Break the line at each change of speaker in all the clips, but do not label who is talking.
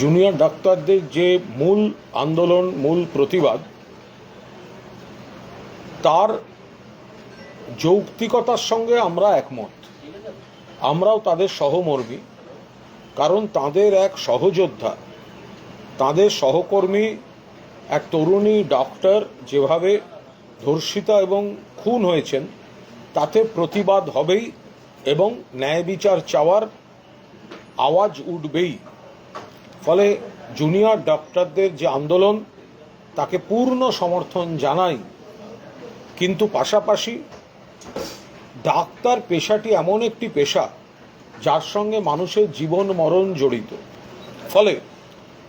Junior ডাক্তারদের যে মূল আন্দোলন, মূল প্রতিবাদ, তার যৌক্তিকতার সঙ্গে আমরা একমত। আমরাও তাদের সহমর্মী, কারণ তাদের এক সহযোদ্ধা, তাদের সহকর্মী, এক তরুণী ডক্টর যেভাবে ধর্ষিতা এবং খুন হয়েছেন, তাতে প্রতিবাদ হবেই এবং ন্যায় বিচার চাওয়ার আওয়াজ উঠবেই। ফলে জুনিয়র ডক্টরদের যে আন্দোলন, তাকে পূর্ণ সমর্থন জানাই। কিন্তু পাশাপাশি ডাক্তার পেশাটি এমন একটি পেশা, যার সঙ্গে মানুষের জীবন মরণ জড়িত। ফলে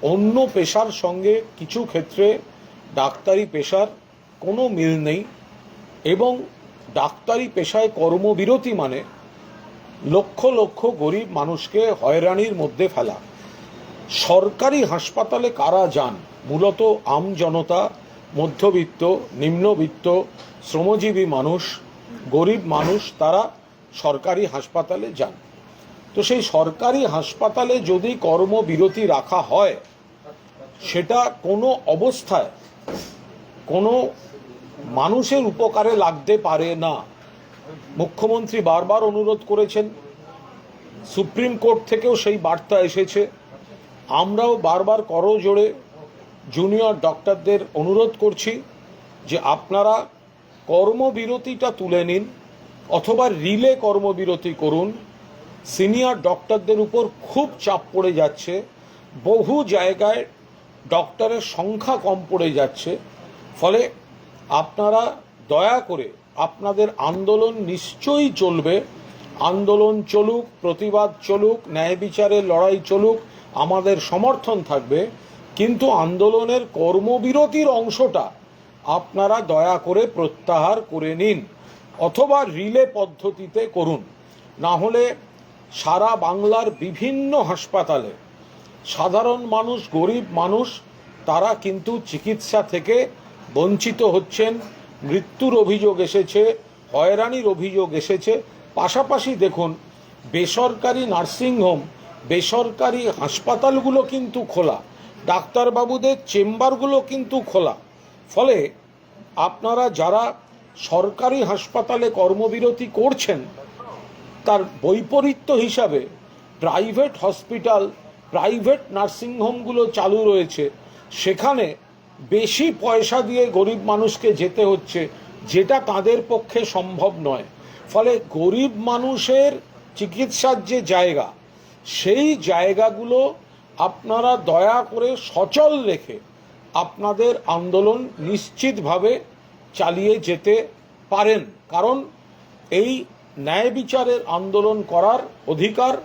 অন্য পেশার সঙ্গে কিছু ক্ষেত্রে ডাক্তারি পেশার কোনো মিল নেই এবং ডাক্তারি পেশায় কর্মবিরতি মানে লক্ষ লক্ষ গরিব মানুষকে হয়রানির মধ্যে ফেলা। সরকারি হাসপাতালে কারা যান? মূলত আম জনতা, মধ্যবিত্ত, নিম্নবিত্ত, শ্রমজীবী মানুষ, গরিব মানুষ তারা সরকারি হাসপাতালে যান। তো সেই সরকারি হাসপাতালে যদি কর্মবিরতি রাখা হয়, সেটা কোনো অবস্থায় কোনো মানুষের উপকারে লাগতে পারে না। মুখ্যমন্ত্রী বারবার অনুরোধ করেছেন, সুপ্রিম কোর্ট থেকেও সেই বার্তা এসেছে। আমরাও বারবার করজোড়ে জুনিয়র ডক্টরদের অনুরোধ করছি যে আপনারা কর্মবিরতিটা তুলে নিন অথবা রিলে কর্মবিরতি করুন। সিনিয়র ডক্টরদের উপর খুব চাপ পড়ে যাচ্ছে। বহু জায়গায় ডক্টরের সংখ্যা কম পড়ে যাচ্ছে। ফলে আপনারা দয়া করে আপনাদের আন্দোলন নিশ্চয়ই চলবে। আন্দোলন চলুক, প্রতিবাদ চলুক, ন্যায় বিচারের লড়াই চলুক আমাদের সমর্থন থাকবে, কিন্তু আন্দোলনের কর্মবিরতির অংশটা আপনারা দয়া করে প্রত্যাহার করে নিন অথবা রিলে পদ্ধতিতে করুন। না হলে সারা বাংলার বিভিন্ন হাসপাতালে সাধারণ মানুষ, গরিব মানুষ, তারা কিন্তু চিকিৎসা থেকে বঞ্চিত হচ্ছেন। মৃত্যুর অভিযোগ এসেছে, হয়রানির অভিযোগ এসেছে। পাশাপাশি দেখুন, বেসরকারি নার্সিংহোম বেসরকারি হাসপাতালগুলো কিন্তু খোলা, ডাক্তারবাবুদের চেম্বারগুলো কিন্তু খোলা। ফলে আপনারা যারা সরকারি হাসপাতালে কর্মবিরতি করছেন, তার বৈপরীত্য হিসাবে প্রাইভেট হসপিটাল, প্রাইভেট নার্সিংহোমগুলো চালু রয়েছে। সেখানে বেশি পয়সা দিয়ে গরিব মানুষকে যেতে হচ্ছে, যেটা তাদের পক্ষে সম্ভব নয়। ফলে গরিব মানুষের চিকিৎসার যে জায়গা সেই জায়গাগুলো আপনারা দয়া করে সচল রেখে আপনাদের আন্দোলন নিশ্চিতভাবে চালিয়ে যেতে পারেন। কারণ এই ন্যায় বিচারের আন্দোলন করার অধিকার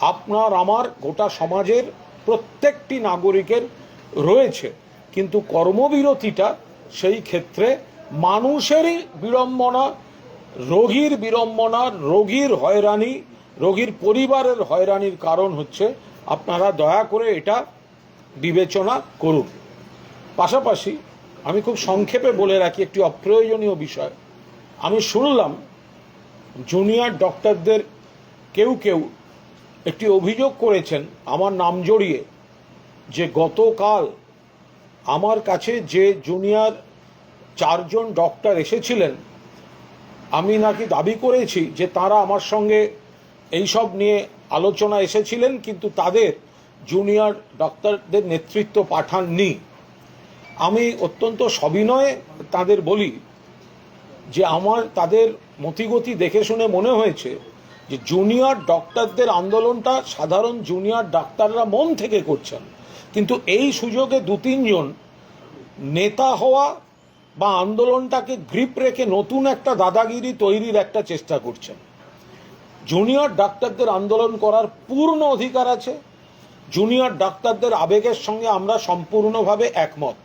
আপনার, আমার, গোটা সমাজের প্রত্যেকটি নাগরিকের রয়েছে। কিন্তু কর্মবিরতিটা সেই ক্ষেত্রে মানুষেরই বিড়ম্বনা, রোগীর বিড়ম্বনা, রোগীর হয়রানি রোগীর পরিবারের হয়রানির কারণ হচ্ছে আপনারা দয়া করে এটা বিবেচনা করুন। পাশাপাশি আমি খুব সংক্ষেপে বলে রাখি একটি অপ্রয়োজনীয় বিষয়। আমি শুনলাম জুনিয়র ডক্টরদের কেউ কেউ একটি অভিযোগ করেছেন, আমার নাম জড়িয়ে, যে গতকাল আমার কাছে যে জুনিয়র চারজন ডক্টর এসেছিলেন, আমি নাকি দাবি করেছি যে তারা আমার সঙ্গে এইসব নিয়ে আলোচনা এসেছিলেন, কিন্তু তাদের জুনিয়র ডক্টরদের নেতৃত্ব পাঠাননি। আমি অত্যন্ত সবিনয়ে তাদের বলি যে আমার তাদের মতিগতি দেখে শুনে মনে হয়েছে যে জুনিয়র ডক্টরদের আন্দোলনটা সাধারণ জুনিয়র ডাক্তাররা মন থেকে করছেন। কিন্তু এই সুযোগে দু তিনজন নেতা হওয়া বা আন্দোলনটাকে গ্রিপ রেখে নতুন একটা দাদাগিরি তৈরির একটা চেষ্টা করছেন। জুনিয়র ডাক্তারদের আন্দোলন করার পূর্ণ অধিকার আছে। জুনিয়র ডাক্তারদের আবেগের সঙ্গে আমরা সম্পূর্ণভাবে একমত।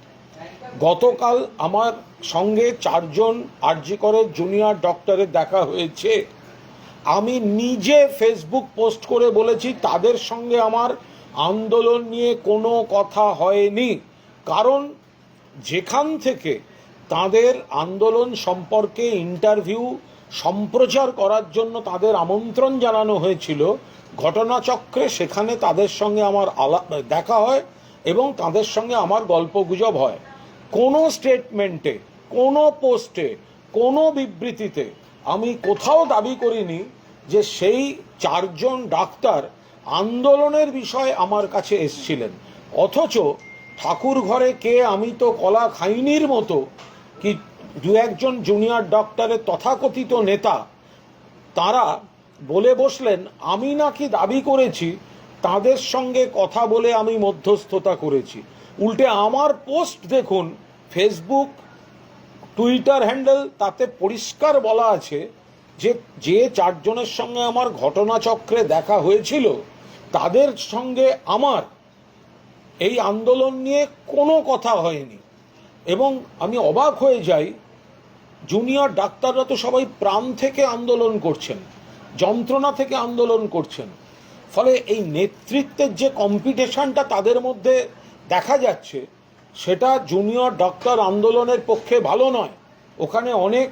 গতকাল আমার সঙ্গে চারজন আরজি করে জুনিয়র ডক্টরের দেখা হয়েছে। আমি নিজে ফেসবুক পোস্ট করে বলেছি, তাদের সঙ্গে আমার আন্দোলন নিয়ে কোনো কথা হয়নি। কারণ যেখান থেকে তাদের আন্দোলন সম্পর্কে ইন্টারভিউ সম্প্রচার করার জন্য তাদের আমন্ত্রণ জানানো হয়েছিল। ঘটনাচক্রে সেখানে তাদের সঙ্গে আমার আলাপ দেখা হয় এবং তাদের সঙ্গে আমার গল্পগুজব হয়। কোনো স্টেটমেন্টে কোনো পোস্টে কোনো বিবৃতিতে আমি কোথাও দাবি করিনি যে সেই চারজন ডাক্তার আন্দোলনের বিষয়ে আমার কাছে এসছিলেন। অথচ ঠাকুর ঘরে কে আমি তো কলা খাইনির মতো কি দু একজন জুনিয়র ডক্টরের তথাকথিত নেতা, তারা বলে বসলেন, আমি নাকি দাবি করেছি, তাদের সঙ্গে কথা বলে আমি মধ্যস্থতা করেছি। উল্টে আমার পোস্ট দেখুন ফেসবুক টুইটার হ্যান্ডেল তাতে পরিষ্কার বলা আছে যে যে চারজনের সঙ্গে আমার ঘটনাচক্রে দেখা হয়েছিল, তাদের সঙ্গে আমার এই আন্দোলন নিয়ে কোনো কথা হয়নি। এবং আমি অবাক হয়ে যাই জুনিয়র ডাক্তাররা তো সবাই প্রাণ থেকে আন্দোলন করছেন, যন্ত্রণা থেকে আন্দোলন করছেন। ফলে এই নেতৃত্বের যে কম্পিটিশনটা তাদের মধ্যে দেখা যাচ্ছে, সেটা জুনিয়র ডাক্তার আন্দোলনের পক্ষে ভালো নয়। ওখানে অনেক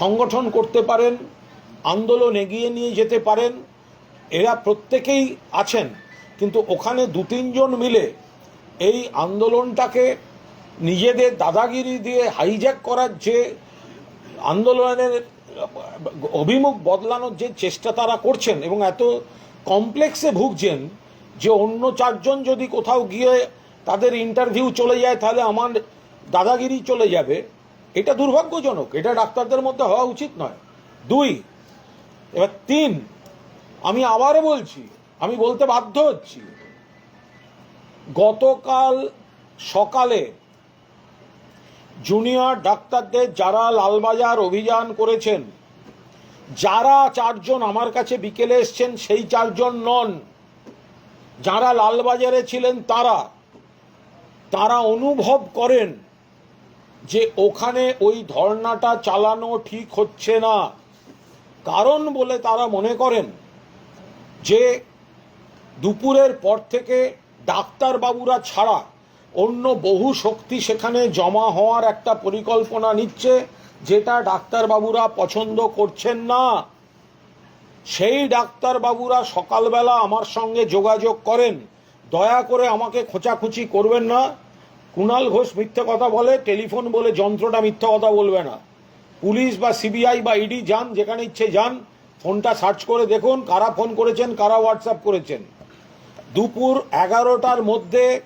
সংগঠন করতে পারেন, আন্দোলন এগিয়ে নিয়ে যেতে পারেন, এরা প্রত্যেকেই আছেন। কিন্তু ওখানে দু তিনজন মিলে এই আন্দোলনটাকে নিজেদের দাদাগিরি দিয়ে হাইজ্যাক করার যে আন্দোলনের অভিমুখ বদলানোর যে চেষ্টা তারা করছেন এবং এত কমপ্লেক্সে ভুগছেন যে অন্য চারজন যদি কোথাও গিয়ে তাদের ইন্টারভিউ চলে যায়, তাহলে আমার দাদাগিরি চলে যাবে। এটা দুর্ভাগ্যজনক। এটা ডাক্তারদের মধ্যে হওয়া উচিত নয়। দুই, এবার তিন, আমি আবারও বলছি, আমি বলতে বাধ্য হচ্ছি, গতকাল সকালে জুনিয়র ডাক্তারদের যারা লালবাজার অভিযান করেছেন, যারা চারজন আমার কাছে বিকেলে এসছেন, সেই চারজন নন। যারা লালবাজারে ছিলেন তারা তারা অনুভব করেন যে ওখানে ওই ধর্নাটা চালানো ঠিক হচ্ছে না। কারণ বলে তারা মনে করেন যে দুপুরের পর থেকে ডাক্তারবাবুরা ছাড়া অন্য বহু শক্তি সেখানে জমা হওয়ার একটা পরিকল্পনা নিচ্ছে, যেটা ডাক্তারবাবুরা পছন্দ করছেন না। সেই ডাক্তারবাবুরা সকালবেলা আমার সঙ্গে যোগাযোগ করেন। দয়া করে আমাকে খোঁচাখুচি করবেন না। কুণাল ঘোষ মিথ্যে কথা বলে, টেলিফোন বলে যন্ত্রটা মিথ্যে কথা বলবে না। পুলিশ বা সিবিআই বা ইডি যান, যেখানে ইচ্ছে যান, ফোনটা সার্চ করে দেখুন, কারা ফোন করেছেন, কারা হোয়াটসঅ্যাপ করেছেন। দুপুর এগারোটার মধ্যে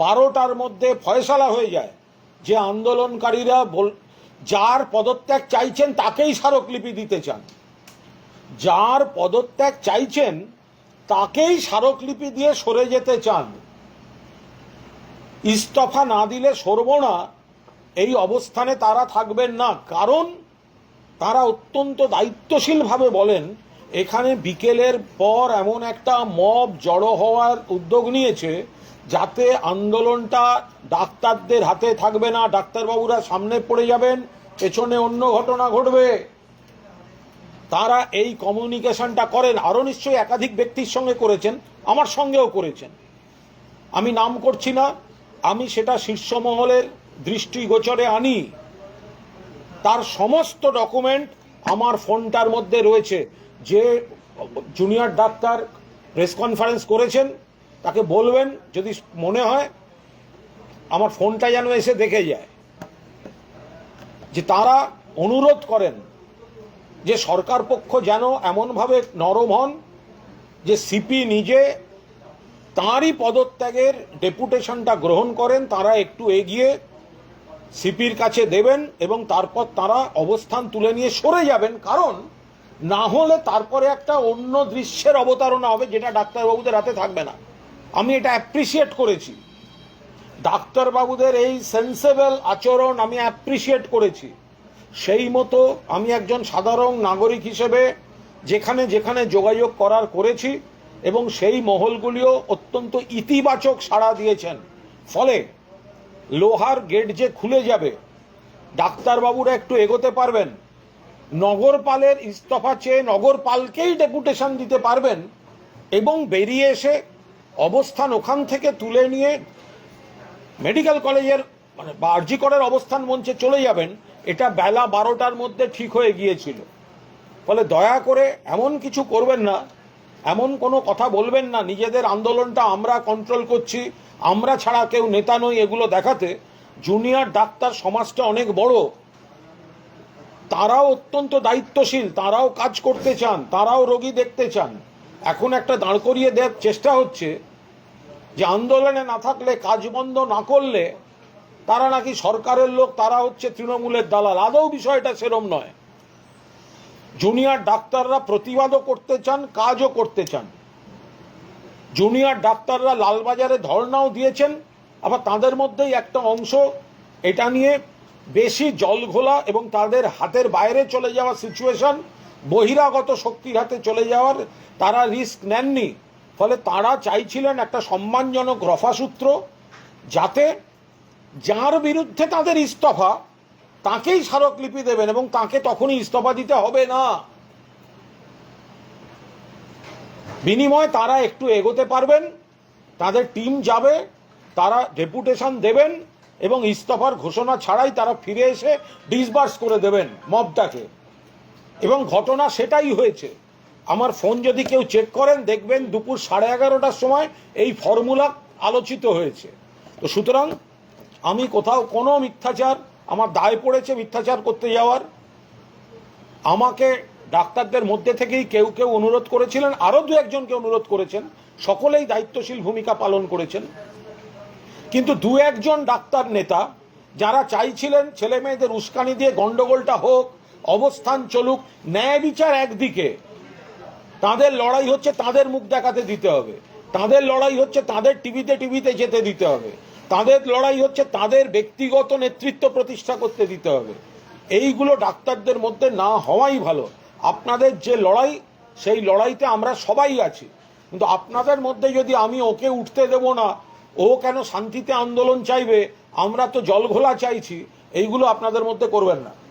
বারোটার মধ্যে ফয়সালা হয়ে যায়। যে আন্দোলনকারীরা যার পদত্যাগ চাইছেন তাকেই স্মারকলিপি দিতে চান। যার পদত্যাগ চাইছেন তাকেই স্মারকলিপি দিয়ে সরে যেতে চান। ইস্তফা না দিলে সরব না, এই অবস্থানে তারা থাকবেন না। কারণ তারা অত্যন্ত দায়িত্বশীলভাবে বলেন, এখানে বিকেলের পর এমন একটা মব জড়ো হওয়ার উদ্যোগ নিয়েছে যাতে আন্দোলনটা ডাক্তারদের হাতে থাকবে না, ডাক্তারবাবুরা সামনে পড়ে যাবেন, পেছনে অন্য ঘটনা ঘটবে। তারা এই কমিউনিকেশনটা করেন। আরও নিশ্চয়ই একাধিক ব্যক্তির সঙ্গে করেছেন, আমার সঙ্গেও করেছেন। আমি নাম করছি না, আমি সেটা শীর্ষ মহলের দৃষ্টিগোচরে আনি। তার সমস্ত ডকুমেন্ট আমার ফোনটার মধ্যে রয়েছে। যে জুনিয়র ডাক্তার প্রেস কনফারেন্স করেছেন তাকে বলবেন যদি মনে হয়, আমার ফোনটা যেন এসে দেখে যায়। যে তারা অনুরোধ করেন যে সরকার পক্ষ যেন এমনভাবে নরম হন যে সিপি নিজে তাঁরই পদত্যাগের ডেপুটেশনটা গ্রহণ করেন, তারা একটু এগিয়ে সিপির কাছে দেবেন এবং তারপর তারা অবস্থান তুলে নিয়ে সরে যাবেন। কারণ না হলে তারপরে একটা অন্য দৃশ্যের অবতারণা হবে যেটা ডাক্তারবাবুদের হাতে থাকবে না। আমি এটা অ্যাপ্রিসিয়েট করেছি। ডাক্তারবাবুদের এই সেন্সেবল আচরণ আমি অ্যাপ্রিসিয়েট করেছি। সেই মতো আমি একজন সাধারণ নাগরিক হিসেবে যেখানে যেখানে যোগাযোগ করার করেছি এবং সেই মহলগুলিও অত্যন্ত ইতিবাচক সাড়া দিয়েছেন। ফলে লোহার গেট যে খুলে যাবে, ডাক্তারবাবুরা একটু এগোতে পারবেন। নগরপালের ইস্তফা চেয়ে নগরপালকেই ডেপুটেশন দিতে পারবেন এবং বেরিয়ে এসে অবস্থান ওখান থেকে তুলে নিয়ে মেডিকেল কলেজের মানে বার্জিকরের অবস্থান মঞ্চে চলে যাবেন, এটা বেলা বারোটার মধ্যে ঠিক হয়ে গিয়েছিল। ফলে দয়া করে এমন কিছু করবেন না, এমন কোনো কথা বলবেন না, নিজেদের আন্দোলনটা আমরা কন্ট্রোল করছি, আমরা ছাড়া কেউ নেতা নই এগুলো দেখাতে। জুনিয়র ডাক্তার সমাজটা অনেক বড়। তারাও অত্যন্ত দায়িত্বশীল, তারাও কাজ করতে চান, তারাও রোগী দেখতে চান। এখন একটা দাঁড় করিয়ে দেওয়ার চেষ্টা হচ্ছে যে আন্দোলনে না থাকলে, কাজ বন্ধ না করলে তারা নাকি সরকারের লোক, তারা হচ্ছে তৃণমূলের দালাল। আদৌ বিষয়টা সেরম নয়। জুনিয়র ডাক্তাররা প্রতিবাদও করতে চান, কাজও করতে চান। জুনিয়র ডাক্তাররা লালবাজারে ধর্নাও দিয়েছেন, আবার তাদের মধ্যেই একটা অংশ, এটা নিয়ে বেশি জল ঘোলা এবং তাদের হাতের বাইরে চলে যাওয়া সিচুয়েশন বহিরাগত শক্তির হাতে চলে যাওয়ার তারা রিস্ক নেননি। ফলে তারা চাইছিলেন একটা সম্মানজনক রফাসূত্র যাতে যার বিরুদ্ধে তাদের ইস্তফা, তাকেই স্মারকলিপি দেবেন এবং তাকে তখনই ইস্তফা দিতে হবে না। বিনিময়ে তারা একটু এগোতে পারবেন, তাদের টিম যাবে, তারা ডেপুটেশন দেবেন এবং ইস্তফার ঘোষণা ছাড়াই তারা ফিরে এসে ডিসবার্স করে দেবেন মবটাকে। এবং ঘটনা সেটাই হয়েছে। আমার ফোন যদি কেউ চেক করেন, দেখবেন দুপুর সাড়ে এগারোটার সময় এই ফর্মুলা আলোচিত হয়েছে। তো সুতরাং আমি কোথাও কোনো মিথ্যাচার, আমার দায় পড়েছে মিথ্যাচার করতে যাওয়ার। আমাকে ডাক্তারদের মধ্যে থেকেই কেউ কেউ অনুরোধ করেছিলেন, আরও দু একজনকে অনুরোধ করেছেন। সকলেই দায়িত্বশীল ভূমিকা পালন করেছেন। কিন্তু দু একজন ডাক্তার নেতা যারা চাইছিলেন ছেলে মেয়েদের উস্কানি দিয়ে গন্ডগোলটা হোক অবস্থান চলুক, ন্যায় বিচার একদিকে। তাদের লড়াই হচ্ছে তাদের মুখ দেখাতে দিতে হবে। তাদের লড়াই হচ্ছে তাদের টিভিতে টিভিতে যেতে দিতে হবে। তাদের লড়াই হচ্ছে তাদের ব্যক্তিগত নেতৃত্ব প্রতিষ্ঠা করতে দিতে হবে। এইগুলো ডাক্তারদের মধ্যে না হওয়াই ভালো। আপনাদের যে লড়াই, সেই লড়াইতে আমরা সবাই আছি। কিন্তু আপনাদের মধ্যে যদি আমি ওকে উঠতে দেব না, ও কেন শান্তিতে আন্দোলন চাইবে? আমরা তো জলঘোলা চাইছি। এইগুলো আপনাদের মধ্যে করবেন না।